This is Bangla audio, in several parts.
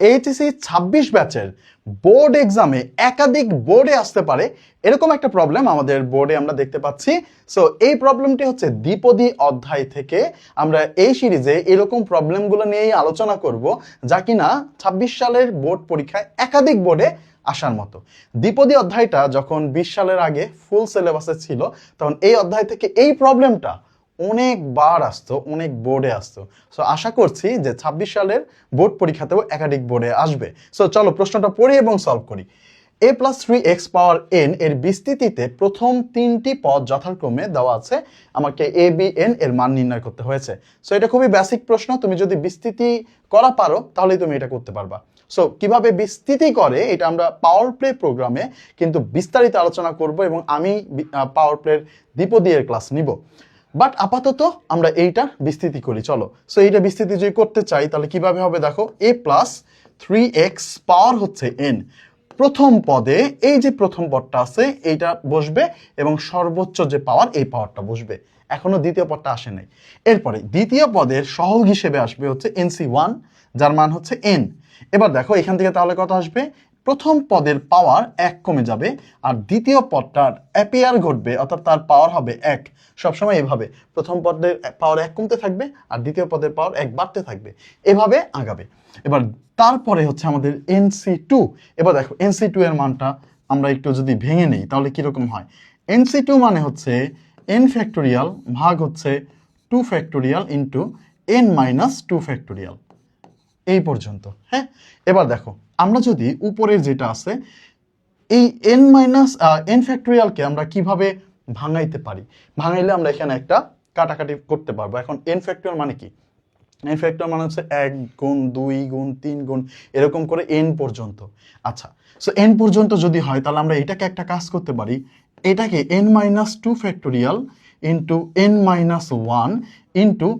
এইচএসি ছাব্বিশ ব্যাচের বোর্ড এক্সামে একাধিক বোর্ডে আসতে পারে, এরকম একটা প্রবলেম আমাদের বোর্ডে আমরা দেখতে পাচ্ছি। সো এই প্রবলেমটি হচ্ছে দ্বিপদী অধ্যায় থেকে আমরা এই সিরিজে এরকম প্রবলেমগুলো নিয়েই আলোচনা করব, যা কিনা ছাব্বিশ সালের বোর্ড পরীক্ষায় একাধিক বোর্ডে আসার মতো। দ্বিপদী অধ্যায়টা যখন বিশ সালের আগে ফুল সিলেবাসে ছিল, তখন এই অধ্যায় থেকে এই প্রবলেমটা অনেকবার আসতো, অনেক বোর্ডে আসতো। সো আশা করছি যে ছাব্বিশ সালের বোর্ড পরীক্ষাতেও একাধিক বোর্ডে আসবে। সো চলো প্রশ্নটা পড়ি এবং সলভ করি। A plus three X power N এর বিস্তৃতিতে প্রথম তিনটি পদ যথাক্রমে দেওয়া আছে। আমাকে এ বি এন এর মান নির্ণয় করতে হয়েছে। সো এটা খুবই বেসিক প্রশ্ন। তুমি যদি বিস্তৃতি করা পারো, তাহলেই তুমি এটা করতে পারবা। সো কীভাবে বিস্তৃতি করে, এটা আমরা পাওয়ার প্লে প্রোগ্রামে কিন্তু বিস্তারিত আলোচনা করব এবং আমি পাওয়ার প্লের দ্বিপদীয়ের ক্লাস নিব। বাট আপাতত আমরা এইটা বিস্তৃতি করি, চলো। সো এইটা বিস্তৃতি যদি করতে চাই, তাহলে কীভাবে হবে দেখো? A plus three X power হচ্ছে এন প্রথম পদে এই যে প্রথম পদটা আছে, এইটা বসবে এবং সর্বোচ্চ যে পাওয়ার এই পাওয়ারটা বসবে। এখনও দ্বিতীয় পদটা আসে নাই। এরপরে দ্বিতীয় পদের সহগ হিসেবে আসবে হচ্ছে এনসি ওয়ান যার মান হচ্ছে এন এবার দেখো, এখান থেকে তাহলে কত আসবে? প্রথম পদের পাওয়ার এক কমে যাবে আর দ্বিতীয় পদটার অ্যাপিয়ার ঘটবে, অর্থাৎ তার পাওয়ার হবে এক। সবসময় এভাবে। প্রথম পদের পাওয়ার এক কমতে থাকবে আর দ্বিতীয় পদের পাওয়ার এক বাড়তে থাকবে। এভাবে আগাবে। এবার তারপরে হচ্ছে আমাদের এনসি টু এবার দেখো এনসি টু এর মানটা আমরা একটু যদি ভেঙে নেই, তাহলে কীরকম হয়? এনসি টু মানে হচ্ছে এন ফ্যাক্টোরিয়াল ভাগ হচ্ছে two factorial into N minus two factorial এই পর্যন্ত হ্যাঁ? এবার দেখো আমরা যদি উপরের যেটা আছে, এই এন মাইনাস এন ফ্যাক্টোরিয়ালকে আমরা কীভাবে ভাঙাইতে পারি? ভাঙাইলে আমরা এখানে একটা কাটাকাটি করতে পারব। এখন এন ফ্যাক্টোরিয়াল মানে কি? এন ফ্যাক্টর মানে হচ্ছে এক গুণ দুই গুণ তিন গুণ, এরকম করে এন পর্যন্ত। আচ্ছা সো এন পর্যন্ত যদি হয়, তাহলে আমরা এটাকে একটা কাজ করতে পারি। এটাকে N minus two factorial into N minus one into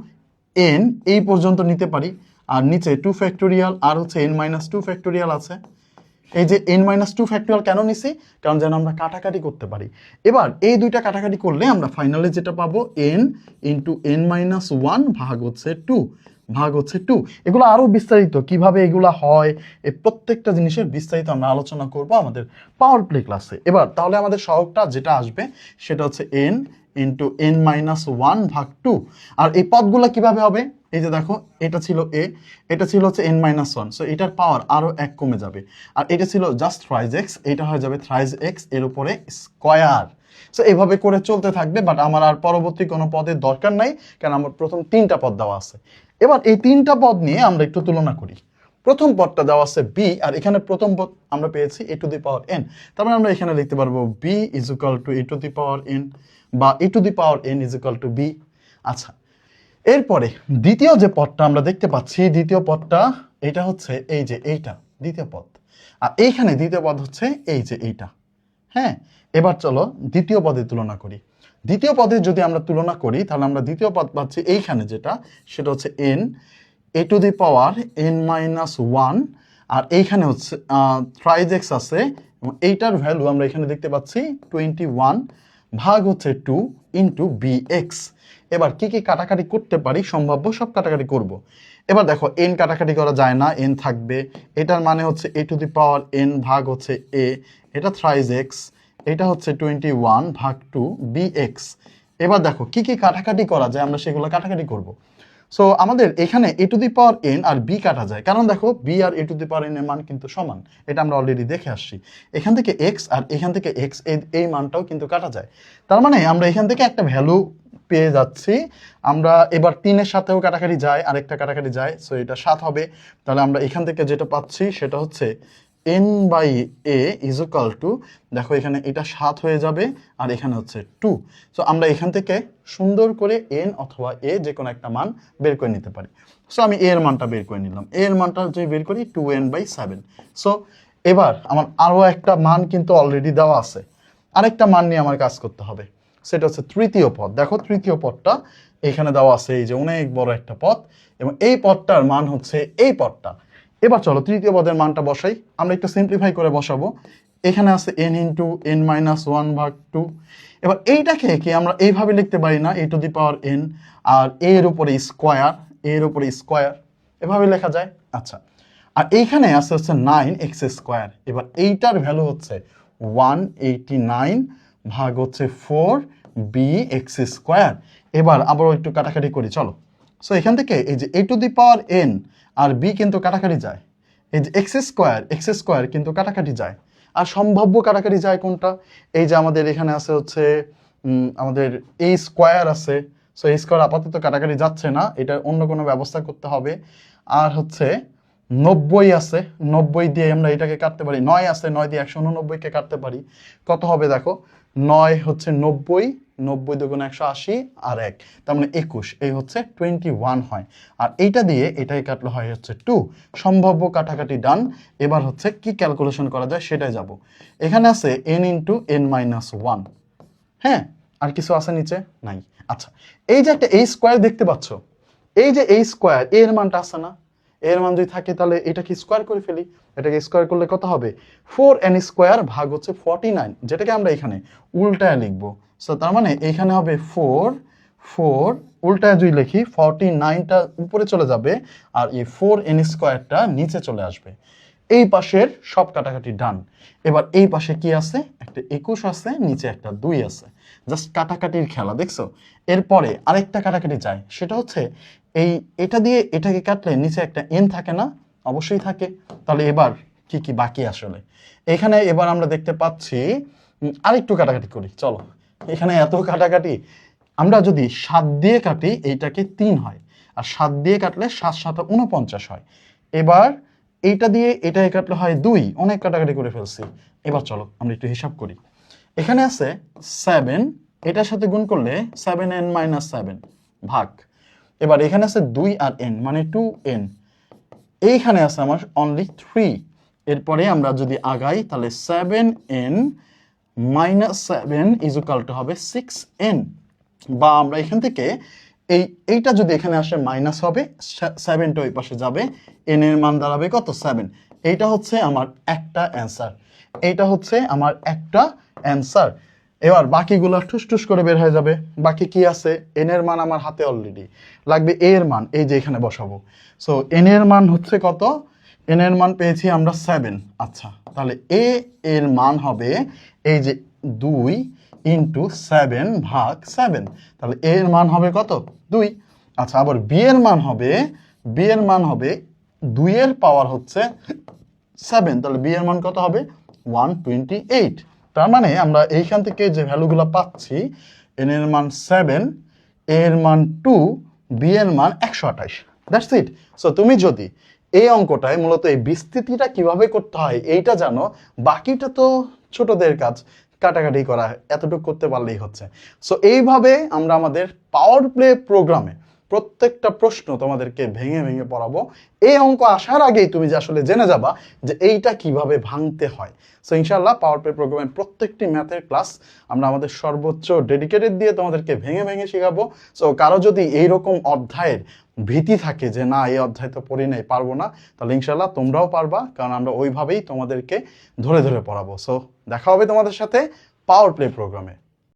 N এই পর্যন্ত নিতে পারি। আর নিচে টু ফ্যাক্টোরিয়াল আর হচ্ছে এন মাইনাস টু ফ্যাক্টোরিয়াল আছে। এই যে এন মাইনাস টু ফ্যাক্টোরিয়াল কেন নিছি? কারণ যেন আমরা কাটাকাটি করতে পারি। এবার এই দুইটা কাটাকাটি করলে আমরা ফাইনালে যেটা পাবো N into N minus one ভাগ হচ্ছে টু ভাগ হচ্ছে টু এগুলো আরও বিস্তারিত, কীভাবে এগুলো হয় এই প্রত্যেকটা জিনিসের বিস্তারিত আমরা আলোচনা করব আমাদের পাওয়ার প্লে ক্লাসে এবার তাহলে আমাদের সহগটা যেটা আসবে, সেটা হচ্ছে N into N minus one ভাগ টু আর এই পদগুলো কীভাবে হবে? এই যে দেখো, এটা ছিল এ এটা ছিল হচ্ছে এন মাইনাস ওয়ান সো এটার পাওয়ার আরও এক কমে যাবে। আর এটা ছিল জাস্ট থ্রাইজ এক্স এটা হয়ে যাবে থ্রাইজ এক্সের উপরে স্কোয়ার সো এইভাবে করে চলতে থাকবে বাট আমার আর পরবর্তী কোনো পদের দরকার নাই, কারণ আমার প্রথম তিনটা পদ দেওয়া আছে। এবার এই তিনটা পদ নিয়ে আমরা একটু তুলনা করি। প্রথম পদটা দেওয়া আছে বি আর এখানে প্রথম পদ আমরা পেয়েছি এ টু দি পাওয়ার এন তার মানে আমরা এখানে লিখতে পারব B is equal to A to the power N বা A to the power N is equal to B আচ্ছা এরপরে দ্বিতীয় যে পদটা আমরা দেখতে পাচ্ছি, দ্বিতীয় পদটা এটা হচ্ছে এই যে এইটা, দ্বিতীয় পদ। আর এইখানে দ্বিতীয় পদ হচ্ছে এই যে এইটা। হ্যাঁ এবার চলো দ্বিতীয় পদের তুলনা করি। দ্বিতীয় পদে যদি আমরা তুলনা করি, তাহলে আমরা দ্বিতীয় পদ পাচ্ছি এইখানে যেটা, সেটা হচ্ছে N A to the power N minus one আর এইখানে হচ্ছে থ্রাইজ এক্স আছে, এবং এইটার ভ্যালু আমরা এখানে দেখতে পাচ্ছি টোয়েন্টি ওয়ান ভাগ হচ্ছে টু ইন্টু বি এক্স এবার কি কি কাটাকাটি করতে পারি? সম্ভাব্য সব কাটাকাটি করব। এবার দেখো এন কাটাকাটি করা যায় না এন থাকবে। এটার মানে হচ্ছে এ টু দি পাওয়ার এন ভাগ হচ্ছে এ এটা থ্রাইজ এক্স এটা হচ্ছে টোয়েন্টি ওয়ান ভাগ টু বি এক্স এবার দেখো, কি কি কাটাকাটি করা যায়, আমরা সেগুলো কাটাকাটি করব। সো আমাদের এখানে A to the power N R B কাটা যায়। কারণ দেখো B R A to the power N এর মান কিন্তু সমান। এটা আমরা অলরেডি দেখে আসছি। এখান থেকে এক্স আর এখান থেকে এক্স এই মানটাও কিন্তু কাটা যায়। তার মানে আমরা এখান থেকে একটা ভ্যালু পেয়ে যাচ্ছি। আমরা এবার তিনের সাথেও কাটাকাটি যায়, আরেকটা কাটাকাটি যায় সো এটা সাত হবে। তাহলে আমরা এখান থেকে যেটা পাচ্ছি সেটা হচ্ছে N by A equal to দেখো এখানে এটা সাত হয়ে যাবে আর এখানে হচ্ছে টু সো আমরা এখান থেকে সুন্দর করে এন অথবা এ যে কোনো একটা মান বের করে নিতে পারি। সো আমি এর মানটা বের করে নিলাম। এর মানটা যদি বের করি two N by seven so এবার আমার আরও একটা মান কিন্তু অলরেডি দেওয়া আছে। আরেকটা মান নিয়ে আমার কাজ করতে হবে। সেটা হচ্ছে তৃতীয় পদ। দেখো তৃতীয় পদটা এখানে দেওয়া আছে এই যে অনেক বড় একটা পদ এবং এই পদটার মান হচ্ছে এই পদটা। এবার চলো তৃতীয় পদের মানটা বসাই। আমরা একটু সিম্পলিফাই করে বসাবো। এখানে আছে N into N minus one ভাগ টু এবার এইটাকে কি আমরা এইভাবে লিখতে পারি না? এ টু দি পাওয়ার এন আর এর উপরে স্কোয়ার এর উপরে স্কোয়ার এভাবে লেখা যায়? আচ্ছা। আর এইখানে আছে হচ্ছে নাইন এক্স স্কোয়ার এবার এইটার ভ্যালু হচ্ছে ওয়ান এইটি নাইন ভাগ হচ্ছে ফোর বি এক্স স্কোয়ার এবার আবারও একটু কাটাকাটি করি, চলো। সো এখান থেকে এই যে A to the power N R B কিন্তু কাটাকাটি যায়। এই যে এক্স স্কোয়ার এক্স স্কোয়ার কিন্তু কাটাকাটি যায়। আর সম্ভাব্য কাটাকাটি যায় কোনটা? এই যে আমাদের এখানে আছে হচ্ছে আমাদের এই স্কোয়ার আছে। সো এই স্কোয়ার আপাতত কাটাকাটি যাচ্ছে না, এটা অন্য কোনো ব্যবস্থা করতে হবে। আর হচ্ছে নব্বই আছে, নব্বই দিয়ে আমরা এটাকে কাটতে পারি। নয় আছে, নয় দিয়ে একশো উননব্বইকে কাটতে পারি। কত হবে দেখো? নয় হচ্ছে নব্বই নব্বই দুগুণ একশো আশি আর এক। তার মানে একুশ, এই হচ্ছে টোয়েন্টি ওয়ান হয়। আর এইটা দিয়ে এটাই কাটলে হয় হচ্ছে টু সম্ভাব্য কাটাকাটি ডান এবার হচ্ছে কি ক্যালকুলেশন করা যায় সেটাই যাব। এখানে আছে N into N minus one হ্যাঁ? আর কিছু আছে নিচে? নাই। আচ্ছা এই যে একটা এই স্কোয়ার দেখতে পাচ্ছ, এই যে এই স্কোয়ার এর মানটা আছে না? এর মান যদি থাকে তাহলে এটাকে স্কোয়ার করে ফেলি। এটাকে স্কোয়ার করলে কত হবে? ফোর এন স্কোয়ার ভাগ হচ্ছে ফর্টি নাইন যেটাকে আমরা এখানে উল্টায় লিখব। সো তার মানে এখানে হবে ফোর ফোর উল্টায় যদি লিখি ফর্টি নাইনটা উপরে চলে যাবে, আর এই ফোর এন স্কোয়ারটা নিচে চলে আসবে। এই পাশের সব কাটাকাটি ডান। এবার এই পাশে কি আছে? একটা একুশ আছে, নিচে একটা দুই আছে। জাস্ট কাটাকাটির খেলা, দেখছ? এরপরে আরেকটা কাটাকাটি যায়, সেটা হচ্ছে এই এটা দিয়ে এটাকে কাটলে নিচে একটা এন থাকে না? অবশ্যই থাকে। তাহলে এবার কি কি বাকি আসলে? এখানে এবার আমরা দেখতে পাচ্ছি আরেকটু কাটাকাটি করি, চলো। এখানে এত কাটাকাটি, আমরা যদি সাত দিয়ে কাটি, এইটাকে তিন হয়। আর সাত দিয়ে কাটলে সাত সাত উনপঞ্চাশ হয়। এবার এইটা দিয়ে এটাকে কাটলে হয় দুই। অনেক কাটাকাটি করে ফেলছি। এবার চলো, আমরা একটু হিসাব করি। এখানে আছে সেভেন এটার সাথে গুণ করলে সেভেন এন মাইনাস সেভেন ভাগ। এবার এখানে আছে দুই আর এন মানে টু এন এইখানে আছে আমার অনলি থ্রি এরপরে আমরা যদি আগাই, তাহলে seven N minus seven equal to হবে সিক্স এন বা আমরা এখান থেকে এই, এইটা যদি এখানে আসে মাইনাস হবে সেভেনটা ওই পাশে যাবে এন এর মান দাঁড়াবে কত? সেভেন এইটা হচ্ছে আমার একটা অ্যান্সার এইটা হচ্ছে আমার একটা অ্যান্সার এবার বাকিগুলো ঠুস ঠুস করে বের হয়ে যাবে। বাকি কি আছে? এন এর মান আমার হাতে অলরেডি লাগবে এ এর মান, এই যে এখানে বসাবো। সো এন এর মান হচ্ছে কত? এন এর মান পেয়েছি আমরা সেভেন আচ্ছা তাহলে এ এর মান হবে এই যে দুই ইন্টু সেভেন ভাগ সেভেন তাহলে এ এর মান হবে কত? দুই। আচ্ছা আবার বি এর মান হবে বি এর মান হবে দুইয়ের পাওয়ার হচ্ছে সেভেন তাহলে বি এর মান কত হবে? ওয়ান টোয়েন্টি এইট তার মানে আমরা এইখান থেকে যে ভ্যালুগুলো পাচ্ছি এন এর মান সেভেন এর মান টু বি এর মান একশো আঠাশ. দ্যাটস ইট সো তুমি যদি এই অঙ্কটায় মূলত এই বিস্তৃতিটা কীভাবে করতে হয়, এইটা জানো। বাকিটা তো ছোটদের কাজ। কাটাকাটি করা এতটুকু করতে পারলেই হচ্ছে। সো এইভাবে আমরা আমাদের পাওয়ার প্লে প্রোগ্রামে প্রত্যেকটা প্রশ্ন তোমাদেরকে ভেঙে ভেঙে পড়াবো। এই অঙ্ক আসার আগেই তুমি যে আসলে জেনে যাবা যে এইটা কীভাবে ভাঙতে হয়। সো ইনশাল্লাহ পাওয়ার প্লে প্রোগ্রামের প্রত্যেকটি ম্যাথের ক্লাস আমরা আমাদের সর্বোচ্চ ডেডিকেটেড দিয়ে তোমাদেরকে ভেঙে ভেঙে শেখাবো। সো কারও যদি এইরকম অধ্যায়ের ভীতি থাকে যে না, এই অধ্যায় তো পড়ি নাই, পারব না, তাহলে ইনশাল্লাহ তোমরাও পারবা, কারণ আমরা ওইভাবেই তোমাদেরকে ধরে ধরে পড়াবো। সো দেখা হবে তোমাদের সাথে পাওয়ার প্লে প্রোগ্রামে